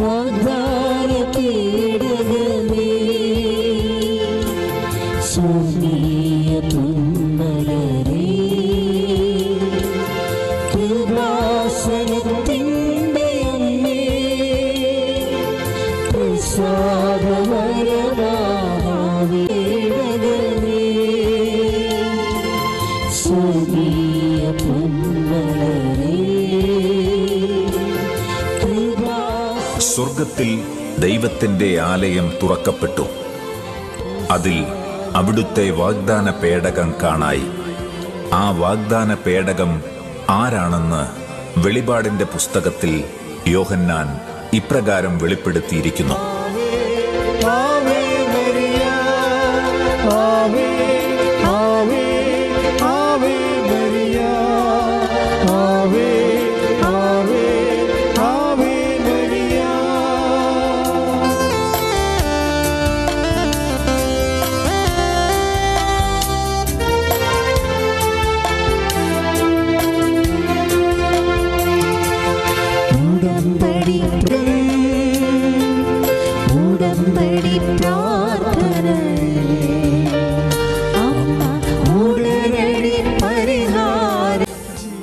মদার സ്വർഗത്തിൽ ദൈവത്തിന്റെ ആലയം തുറക്കപ്പെട്ടു. അതിൽ അവിടുത്തെ വാഗ്ദാന പേടകം കാണായി. ആ വാഗ്ദാന പേടകം ആരാണെന്ന് വെളിപാടിന്റെ പുസ്തകത്തിൽ യോഹന്നാൻ ഇപ്രകാരം വെളിപ്പെടുത്തിയിരിക്കുന്നു. ആമേ മരിയ ആവേ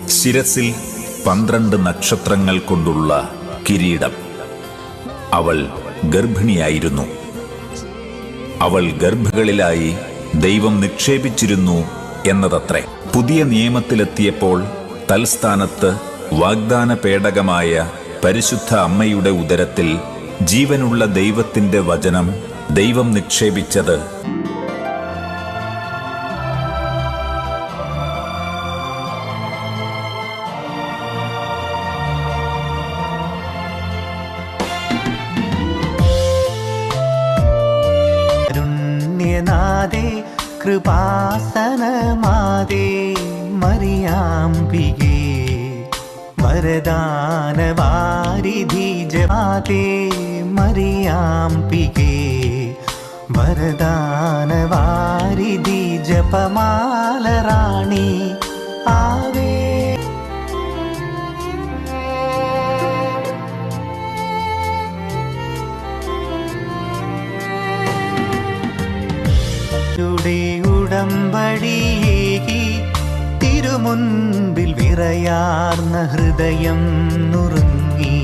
ശിരസിൽ പന്ത്രണ്ട് നക്ഷത്രങ്ങൾ കൊണ്ടുള്ള കിരീടം. അവൾ ഗർഭിണിയായിരുന്നു. അവൾ ഗർഭകളിലായി ദൈവം നിക്ഷേപിച്ചിരുന്നു എന്നതത്രേ. പുതിയ നിയമത്തിലെത്തിയപ്പോൾ തൽസ്ഥാനത്ത് വാഗ്ദാന പേടകമായ പരിശുദ്ധ അമ്മയുടെ ഉദരത്തിൽ ജീവനുള്ള ദൈവത്തിന്റെ വചനം ദൈവം നിക്ഷേപിച്ചത്. കാരുണ്യനാദേ വരദാനവാരിധി ജവാതേ മറിയാം പികേ വരദാനവാരിധി ജപമാലറാണി ആവേ. ഉടമ്പടി തിരുമുൻപിൽ വിറയാർന്ന ഹൃദയം നുറുങ്ങി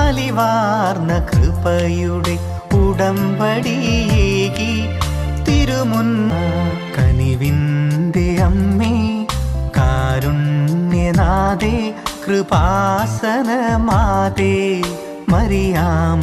അലിവാർന്ന കൃപയുടെ ഉടമ്പടിയേകി തിരുമുൻ കനിവിന്റെ അമ്മേ കാരുണ്യനാഥേ കൃപാസനമാതേ മറിയാം